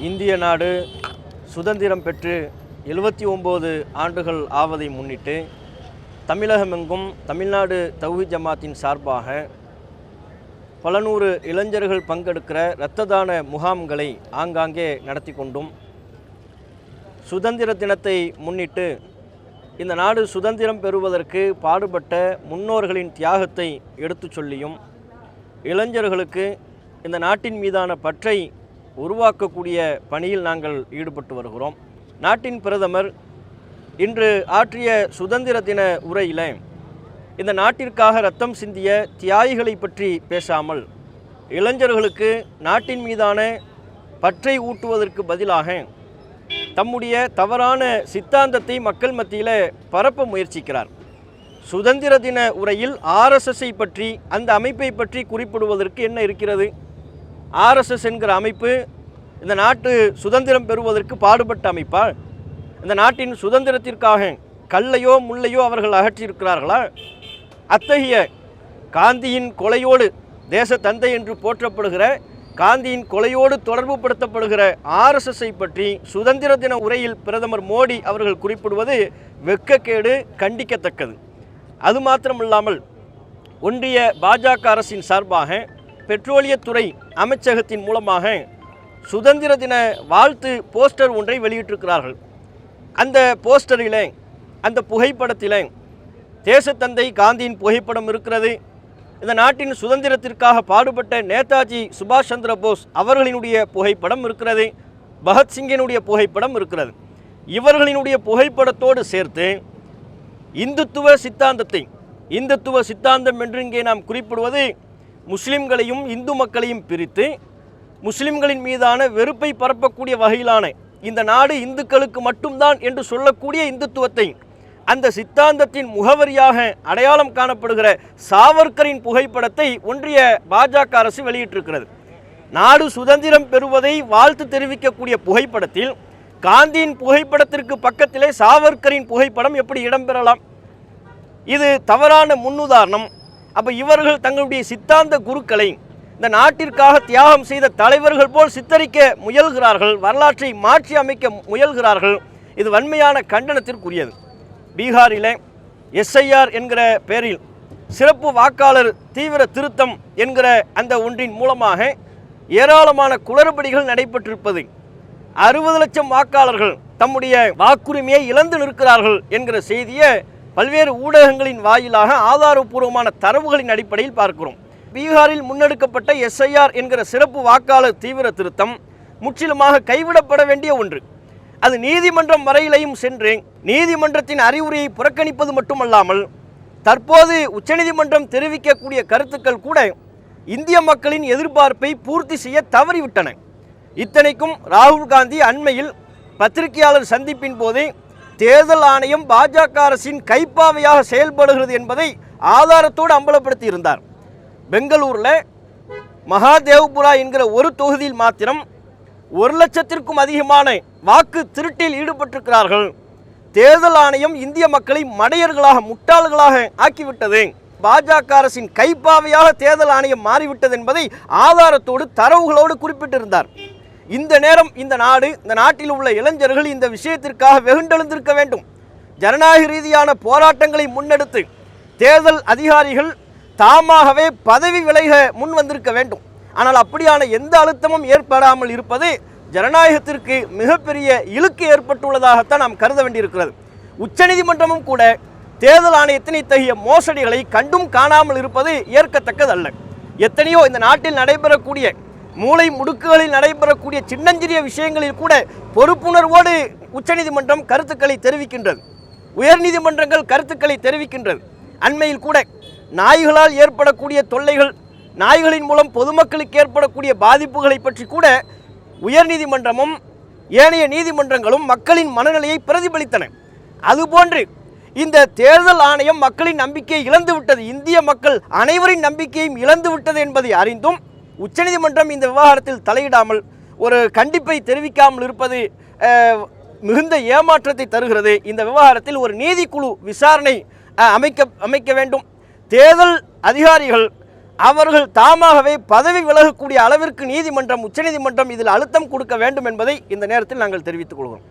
இந்திய நாடு சுதந்திரம் பெற்று எழுபத்தி ஒம்பது ஆண்டுகள் ஆவதை முன்னிட்டு தமிழகமெங்கும் தமிழ்நாடு தௌஹி ஜமாத்தின் சார்பாக பல நூறு இளைஞர்கள் பங்கெடுக்கிற இரத்த தான முகாம்களை ஆங்காங்கே நடத்தி கொண்டும் சுதந்திர தினத்தை முன்னிட்டு இந்த நாடு சுதந்திரம் பெறுவதற்கு பாடுபட்ட முன்னோர்களின் தியாகத்தை எடுத்துச் சொல்லியும் இளைஞர்களுக்கு இந்த நாட்டின் மீதான பற்றை உருவாக்கக்கூடிய பணியில் நாங்கள் ஈடுபட்டு வருகிறோம். நாட்டின் பிரதமர் இன்று ஆற்றிய சுதந்திர தின உரையில் இந்த நாட்டிற்காக ரத்தம் சிந்திய தியாகிகளை பற்றி பேசாமல் இளைஞர்களுக்கு நாட்டின் மீதான பற்றை ஊட்டுவதற்கு பதிலாக தம்முடைய தவறான சித்தாந்தத்தை மக்கள் மத்தியில் பரப்ப முயற்சிக்கிறார். சுதந்திர தின உரையில் ஆர்எஸ்எஸ்ஐ பற்றி அந்த அமைப்பை பற்றி குறிப்பிடுவதற்கு என்ன இருக்கிறது? ஆர்எஸ்எஸ் என்கிற அமைப்பு இந்த நாட்டு சுதந்திரம் பெறுவதற்கு பாடுபட்ட அமைப்பால் இந்த நாட்டின் சுதந்திரத்திற்காக கல்லையோ முள்ளையோ அவர்கள் அகற்றியிருக்கிறார்களா? அத்தகைய காந்தியின் கொலையோடு தேச தந்தை என்று போற்றப்படுகிற காந்தியின் கொலையோடு தொடர்பு படுத்தப்படுகிற ஆர்எஸ்எஸ்ஐ பற்றி சுதந்திர தின உரையில் பிரதமர் மோடி அவர்கள் குறிப்பிடுவது வெக்கக்கேடு கண்டிக்கத்தக்கது. அது மாத்திரமில்லாமல் ஒன்றிய பாஜக அரசின் சார்பாக பெட்ரோலியத்துறை அமைச்சகத்தின் மூலமாக சுதந்திர தின வாழ்த்து போஸ்டர் ஒன்றை வெளியிட்டிருக்கிறார்கள். அந்த போஸ்டரில் அந்த புகைப்படத்தில் தேசத்தந்தை காந்தியின் புகைப்படம் இருக்கிறது. இந்த நாட்டின் சுதந்திரத்திற்காக பாடுபட்ட நேதாஜி சுபாஷ் சந்திர போஸ் அவர்களினுடைய புகைப்படம் இருக்கிறது. பகத்சிங்கினுடைய புகைப்படம் இருக்கிறது. இவர்களினுடைய புகைப்படத்தோடு சேர்த்து இந்துத்துவ சித்தாந்தத்தை இந்துத்துவ சித்தாந்தம் என்று இங்கே நாம் குறிப்பிடுவது முஸ்லிம்களையும் இந்து மக்களையும் பிரித்து முஸ்லிம்களின் மீதான வெறுப்பை பரப்பக்கூடிய வகையிலான இந்த நாடு இந்துக்களுக்கு மட்டும்தான் என்று சொல்லக்கூடிய இந்துத்துவத்தை அந்த சித்தாந்தத்தின் முகவரியாக அடையாளம் காணப்படுகிற சாவர்கரின் புகைப்படத்தை ஒன்றிய பாஜக அரசு வெளியிட்டிருக்கிறது. நாடு சுதந்திரம் பெறுவதை வாழ்த்து தெரிவிக்கக்கூடிய புகைப்படத்தில் காந்தியின் புகைப்படத்திற்கு பக்கத்திலே சாவர்கரின் புகைப்படம் எப்படி இடம்பெறலாம்? இது தவறான முன்னுதாரணம். அப்போ இவர்கள் தங்களுடைய சித்தாந்த குருக்களை இந்த நாட்டிற்காக தியாகம் செய்த தலைவர்கள் போல் சித்தரிக்க முயல்கிறார்கள் வரலாற்றை மாற்றி அமைக்க முயல்கிறார்கள். இது வன்மையான கண்டனத்திற்குரியது. பீகாரில் எஸ்ஐஆர் என்கிற பெயரில் சிறப்பு வாக்காளர் தீவிர திருத்தம் என்கிற அந்த ஒன்றின் மூலமாக ஏராளமான குளறுபடிகள் நடைபெற்றிருப்பது. அறுபது லட்சம் வாக்காளர்கள் தம்முடைய வாக்குரிமையை இழந்து நிற்கிறார்கள் என்கிற செய்தியை பல்வேறு ஊடகங்களின் வாயிலாக ஆதாரபூர்வமான தரவுகளின் அடிப்படையில் பார்க்கிறோம். பீகாரில் முன்னெடுக்கப்பட்ட எஸ்ஐஆர் என்கிற சிறப்பு வாக்காளர் தீவிர திருத்தம் முற்றிலுமாக கைவிடப்பட வேண்டிய ஒன்று. அது நீதிமன்றம் வரையிலையும் சென்று நீதிமன்றத்தின் அறிவுரையை புறக்கணிப்பது மட்டுமல்லாமல் தற்போது உச்சநீதிமன்றம் தெரிவிக்கக்கூடிய கருத்துக்கள் கூட இந்திய மக்களின் எதிர்பார்ப்பை பூர்த்தி செய்ய தவறிவிட்டன. இத்தனைக்கும் ராகுல் காந்தி அண்மையில் பத்திரிகையாளர் சந்திப்பின் போதே தேர்தல் ஆணையம் பாஜக அரசின் கைப்பாவையாக செயல்படுகிறது என்பதை ஆதாரத்தோடு அம்பலப்படுத்தி இருந்தார். பெங்களூரில் மகாதேவ்புரா என்கிற ஒரு தொகுதியில் மாத்திரம் ஒரு லட்சத்திற்கும் அதிகமான வாக்கு திருட்டில் ஈடுபட்டிருக்கிறார்கள். தேர்தல் ஆணையம் இந்திய மக்களை மடையர்களாக முட்டாள்களாக ஆக்கிவிட்டது. பாஜக அரசின் கைப்பாவையாக தேர்தல் ஆணையம் மாறிவிட்டது என்பதை ஆதாரத்தோடு தரவுகளோடு குறிப்பிட்டிருந்தார். இந்த நேரம் இந்த நாடு இந்த நாட்டில் உள்ள இளைஞர்கள் இந்த விஷயத்திற்காக வெகுண்டெழுந்திருக்க வேண்டும். ஜனநாயக ரீதியான போராட்டங்களை முன்னெடுத்து தேர்தல் அதிகாரிகள் தாமாகவே பதவி விலக முன் வந்திருக்க வேண்டும். ஆனால் அப்படியான எந்த அழுத்தமும் ஏற்படாமல் இருப்பது ஜனநாயகத்திற்கு மிகப்பெரிய இழுக்கு ஏற்பட்டுள்ளதாகத்தான் நாம் கருத வேண்டியிருக்கிறது. உச்சநீதிமன்றமும் கூட தேர்தல் ஆணையத்தின் இத்தகைய மோசடிகளை கண்டும் காணாமல் இருப்பது ஏற்கத்தக்கதல்ல. எத்தனையோ இந்த நாட்டில் நடைபெறக்கூடிய மூளை முடுக்குகளில் நடைபெறக்கூடிய சின்னஞ்சிறிய விஷயங்களில் கூட பொறுப்புணர்வோடு உச்சநீதிமன்றம் கருத்துக்களை தெரிவிக்கின்றது. உயர்நீதிமன்றங்கள் கருத்துக்களை தெரிவிக்கின்றது. அண்மையில் கூட நாய்களால் ஏற்படக்கூடிய தொல்லைகள் நாய்களின் மூலம் பொதுமக்களுக்கு ஏற்படக்கூடிய பாதிப்புகளை பற்றி கூட உயர்நீதிமன்றமும் ஏனைய நீதிமன்றங்களும் மக்களின் மனநிலையை பிரதிபலித்தன. அதுபோன்று இந்த தேர்தல் ஆணையம் மக்களின் நம்பிக்கையை இழந்துவிட்டது. இந்திய மக்கள் அனைவரின் நம்பிக்கையும் இழந்து விட்டது என்பதை அறிந்தும் உச்சநீதிமன்றம் இந்த விவகாரத்தில் தலையிடாமல் ஒரு கண்டிப்பை தெரிவிக்காமல் இருப்பது மிகுந்த ஏமாற்றத்தை தருகிறது. இந்த விவகாரத்தில் ஒரு நீதிக்குழு விசாரணை அமைக்க அமைக்க வேண்டும். தேர்தல் அதிகாரிகள் அவர்கள் தாமாகவே பதவி விலகக்கூடிய அளவிற்கு நீதிமன்றம் உச்சநீதிமன்றம் இதில் அழுத்தம் கொடுக்க வேண்டும் என்பதை இந்த நேரத்தில் நாங்கள் தெரிவித்துக் கொள்கிறோம்.